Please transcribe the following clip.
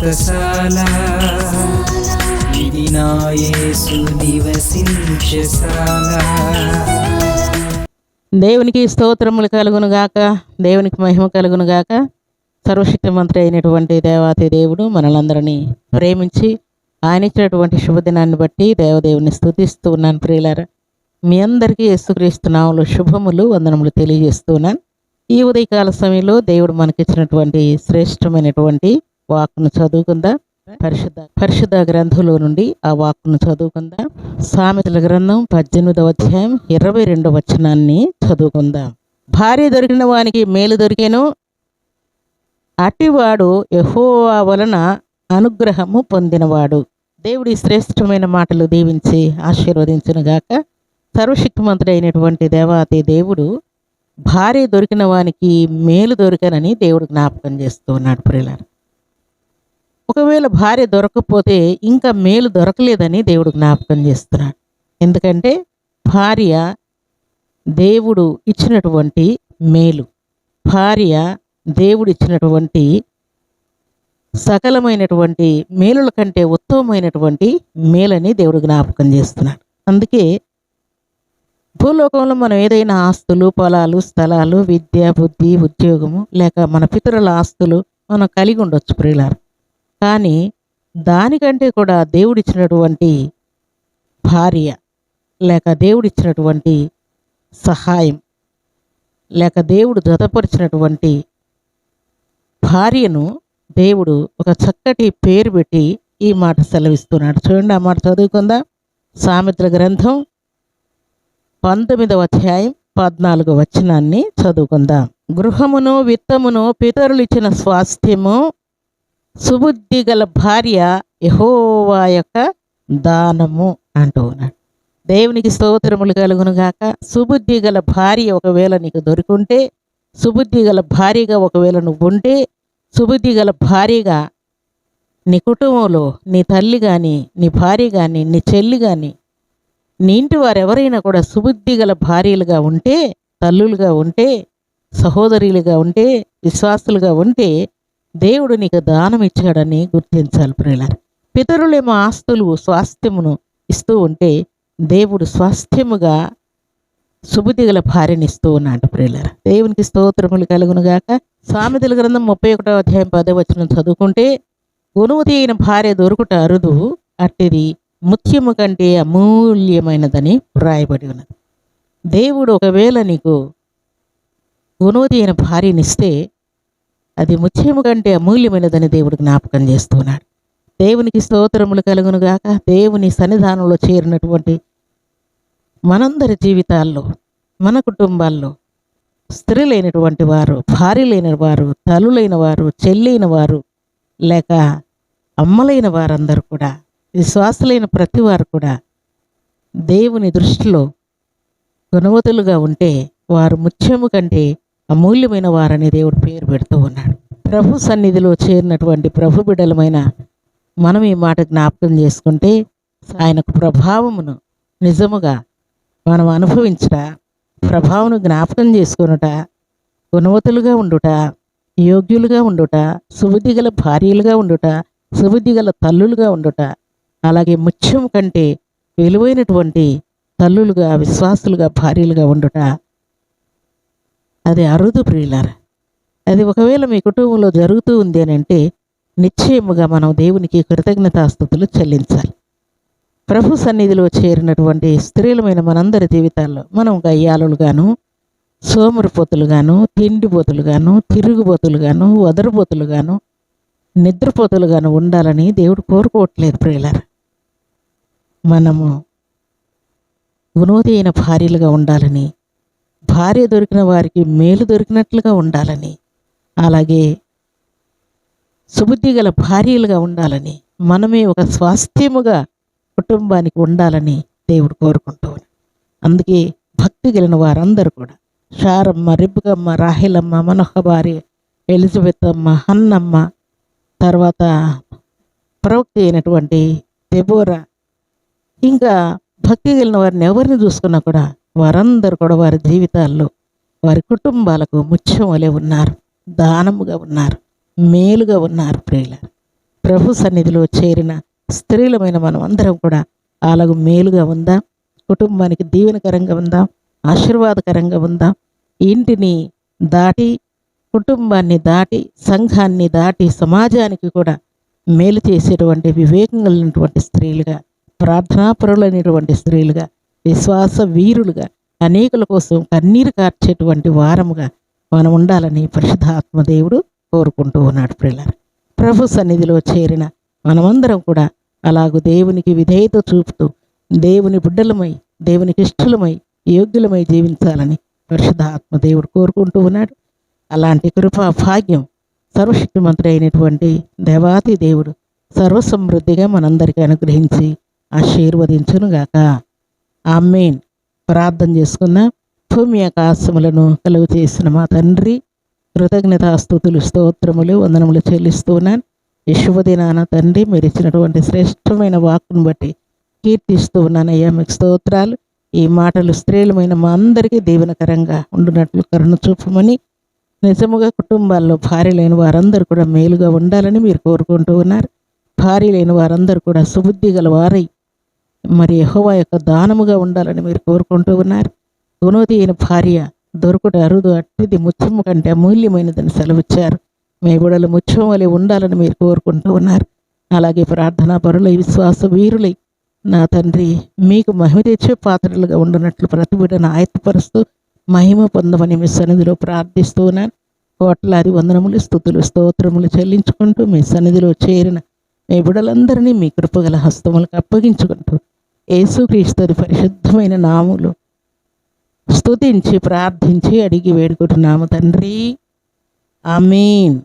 వ్రతశాల ఇది నా యేసు నివసించశాల దేవునికి స్తోత్రములు కలుగును గాక. దేవునికి మహిమ కలుగును గాక. సర్వశక్తి మంత్రి అయినటువంటి దేవాతి దేవుడు మనలందరినీ ప్రేమించి ఆయన ఇచ్చినటువంటి శుభదినాన్ని బట్టి దేవదేవుని స్థుతిస్తూ ఉన్నాను ప్రియులారా. మీ అందరికీ యేసుక్రీస్తునాములు శుభములు వందనములు తెలియజేస్తున్నాను ఈ ఉదయకాల సమయంలో దేవుడు మనకిచ్చినటువంటి శ్రేష్టమైనటువంటి వాక్కును చదువుకుందా? పరిశుద్ధ పరిశుద్ధ గ్రంథంలో నుండి ఆ వాక్కును చదువుకుందాం? సామెతల గ్రంథం పద్దెనిమిదవ అధ్యాయం ఇరవై రెండవ వచనాన్ని చదువుకుందాం? భార్య దొరికిన వానికి మేలు దొరికేను. అటివాడు యెహోవా వలన అనుగ్రహము పొందినవాడు. దేవుడి శ్రేష్టమైన మాటలు దీవించి ఆశీర్వదించునుగాక సర్వశక్తిమంతుడు అయినటువంటి దేవాతి దేవుడు భార్య దొరికిన వానికి మేలు దొరికనని దేవుడు జ్ఞాపకం చేస్తూ ఉన్నాడు ప్రియులారు. ఒకవేళ భార్య దొరకకపోతే ఇంకా మేలు దొరకలేదని దేవుడు జ్ఞాపకం చేస్తున్నాడు. ఎందుకంటే భార్య దేవుడు ఇచ్చినటువంటి మేలు. భార్య దేవుడు ఇచ్చినటువంటి సకలమైనటువంటి మేలుల కంటే ఉత్తమమైనటువంటి మేలని దేవుడు జ్ఞాపకం చేస్తున్నాడు. అందుకే భూలోకంలో మనం ఏదైనా ఆస్తులు పొలాలు స్థలాలు విద్య బుద్ధి ఉద్యోగము లేక మన పితరుల ఆస్తులు మనం కలిగి ఉండొచ్చు ప్రియులారు. కానీ దానికంటే కూడా దేవుడిచ్చినటువంటి భార్య లేక దేవుడిచ్చినటువంటి సహాయం లేక దేవుడు జతపరిచినటువంటి భార్యను దేవుడు ఒక చక్కటి పేరు పెట్టి ఈ మాట సెలవిస్తున్నాడు. చూడండి ఆ మాట చదువుకుందాం. సామిత్ర గ్రంథం పంతొమ్మిదవ అధ్యాయం పద్నాలుగు వచనాన్ని చదువుకుందాం. గృహమును విత్తమును పితరులు ఇచ్చిన స్వాస్థ్యము సుబుద్ధి గల భార్య యహోవా యొక్క దానము అంటూ ఉన్నాడు. దేవునికి స్తోత్రములు కలుగునుగాక సుబుద్ధి గల భార్య ఒకవేళ నీకు దొరికింటే సుబుద్ధి గల భార్యగా ఒకవేళ నువ్వు ఉంటే సుబుద్ధి గల భార్యగా నీ కుటుంబంలో నీ తల్లి కానీ నీ భార్య కానీ నీ చెల్లి కానీ నీ ఇంటి వారు ఎవరైనా కూడా సుబుద్ధి గల భార్యలుగా ఉంటే తల్లులుగా ఉంటే సహోదరులుగా ఉంటే విశ్వాసులుగా ఉంటే దేవుడు నీకు దానం ఇచ్చాడని గుర్తించాలి ప్రియులారు. పితరులేమో ఆస్తులు స్వాస్థ్యమును ఇస్తూ ఉంటే దేవుడు స్వాస్థ్యముగా సుబుద్ధి భార్యని ఇస్తూ ఉన్నాడు ప్రియులారు. దేవునికి స్తోత్రములు కలుగునుగాక సామెతల గ్రంథం ముప్పై ఒకటో అధ్యాయం పదవచనం చదువుకుంటే గుణవతి అయిన భార్య దొరుకుట అరుదు అట్టిది ముత్యము కంటే అమూల్యమైనదని వ్రాయబడి ఉన్నది. దేవుడు ఒకవేళ నీకు గుణవతి అయిన భార్యనిస్తే అది ముత్యము కంటే అమూల్యమైనదని దేవుడు జ్ఞాపకం చేస్తున్నాడు. దేవునికి స్తోత్రములు కలుగునుగాక దేవుని సన్నిధానంలో చేరినటువంటి మనందరి జీవితాల్లో మన కుటుంబాల్లో స్త్రీలైనటువంటి వారు భార్యలైన వారు తల్లులైన వారు చెల్లైన వారు లేక అమ్మలైన వారందరూ కూడా విశ్వాసులైన ప్రతి వారు కూడా దేవుని దృష్టిలో గుణవతులుగా ఉంటే వారు ముత్యము కంటే అమూల్యమైన వారని దేవుడు పేరు పెడుతూ ఉన్నాడు. ప్రభు సన్నిధిలో చేరినటువంటి ప్రభు బిడలమైన మనం ఈ మాట జ్ఞాపకం చేసుకుంటే ఆయనకు ప్రభావమును నిజముగా మనం అనుభవించుట ప్రభావం జ్ఞాపకం చేసుకొనుట గుణవతులుగా ఉండుట యోగ్యులుగా ఉండుట సుబుద్ధి గల భార్యలుగా ఉండుట సుబుద్ధి గల తల్లులుగా ఉండుట అలాగే ముత్యం కంటే విలువైనటువంటి తల్లులుగా విశ్వాసులుగా భార్యలుగా ఉండుట అది అరుదు ప్రియులారా. అది ఒకవేళ మీ కుటుంబంలో జరుగుతూ ఉంది అని అంటే నిశ్చయముగా మనం దేవునికి కృతజ్ఞతాస్థుతులు చెల్లించాలి. ప్రభు సన్నిధిలో చేరినటువంటి స్త్రీలమైన మనందరి జీవితాల్లో మనం గయ్యాలుగాను సోమరిపోతులుగాను తిండిపోతులుగాను తిరుగుబోతులుగాను వదరుబోతులుగాను నిద్రపోతులుగాను ఉండాలని దేవుడు కోరుకోవట్లేదు ప్రియులారా. మనము గుణోదైన భార్యలుగా ఉండాలని భార్య దొరికిన వారికి మేలు దొరికినట్లుగా ఉండాలని అలాగే సుబుద్ధి గల భార్యలుగా ఉండాలని మనమే ఒక స్వాస్థ్యముగా కుటుంబానికి ఉండాలని దేవుడు కోరుకుంటూ అందుకే భక్తి గెలిన వారందరూ కూడా షారమ్మ రిబ్బుగమ్మ రాహిలమ్మ మనోహ భార్య ఎలిజబెత్ అమ్మ హన్నమ్మ తర్వాత ప్రవక్త అయినటువంటి దెబోరా ఇంకా భక్తి గెలిన వారిని ఎవరిని చూసుకున్నా కూడా వారందరూ కూడా వారి జీవితాల్లో వారి కుటుంబాలకు ముత్యం వలె ఉన్నారు. దానముగా ఉన్నారు. మేలుగా ఉన్నారు ప్రియుల. ప్రభు సన్నిధిలో చేరిన స్త్రీలమైన మనం అందరం కూడా అలాగ మేలుగా ఉందా. కుటుంబానికి దీవెనకరంగా ఉందాం. ఆశీర్వాదకరంగా ఉందా. ఇంటిని దాటి కుటుంబాన్ని దాటి సంఘాన్ని దాటి సమాజానికి కూడా మేలు చేసేటువంటి వివేకం కలిగినటువంటి స్త్రీలుగా ప్రార్థనాపరులైనటువంటి స్త్రీలుగా విశ్వాస వీరులుగా అనేకుల కోసం కన్నీరు కార్చేటువంటి వారముగా మనం ఉండాలని పరిశుద్ధాత్మ దేవుడు కోరుకుంటూ ఉన్నాడు ప్రిల్లర్ ప్రభు సన్నిధిలో చేరిన మనమందరం కూడా అలాగూ దేవునికి విధేయత చూపుతూ దేవుని బిడ్డలమై దేవునికి ఇష్టలమై యోగ్యులమై జీవించాలని పరిశుద్ధాత్మ దేవుడు కోరుకుంటూ ఉన్నాడు. అలాంటి కృపా భాగ్యం సర్వశక్తిమంతుడు అయినటువంటి దేవాతి దేవుడు సర్వసమృద్ధిగా మనందరికీ అనుగ్రహించి ఆశీర్వదించునుగాక. ఆమెన్. ప్రార్థన చేసుకున్న భూమి ఆకాశములను కలుగు చేసిన మా తండ్రి కృతజ్ఞతాస్తుతులు స్తోత్రములు వందనములు చెల్లిస్తున్నాను యశుభదినాన తండ్రి మీరు ఇచ్చినటువంటి శ్రేష్టమైన వాక్కును బట్టి కీర్తిస్తూ ఉన్నాను. అయ్యా మీకు స్తోత్రాలు. ఈ మాటలు స్త్రీలమైన మా అందరికీ దీవెనకరంగా ఉండునట్లు కరుణ చూపమని నిజముగా కుటుంబాల్లో భార్య లేని వారందరూ కూడా మేలుగా ఉండాలని మీరు కోరుకుంటూ ఉన్నారు. భార్య లేని వారందరూ కూడా సుబుద్ధి గల వారై మరి యహోవా యొక్క దానముగా ఉండాలని మీరు కోరుకుంటూ ఉన్నారు. గుణోది అయిన భార్య దొరుకుట అరుదు అట్టిది ముత్యము కంటే అమూల్యమైనదని సెలవిచ్చారు. మీ బిడలు ముత్యం వలె ఉండాలని మీరు కోరుకుంటూ ఉన్నారు. అలాగే ప్రార్థనా పరులై విశ్వాస వీరులై నా తండ్రి మీకు మహిమ తెచ్చే పాత్రలుగా ఉండనట్లు ప్రతి బిడ్డను ఆయత్తపరుస్తూ మహిమ పొందమని మీ సన్నిధిలో ప్రార్థిస్తూ ఉన్నాను. కోట్లాది వందనములు స్థుతులు స్తోత్రములు చెల్లించుకుంటూ మీ సన్నిధిలో చేరిన మీ బిడలందరినీ మీ కృపగల హస్తములకు అప్పగించుకుంటూ యేసుక్రీస్తుని పరిశుద్ధమైన నాములు. స్తుతించి ప్రార్థించి అడిగి వేడుకుంటున్నాము తండ్రి. ఆమెన్.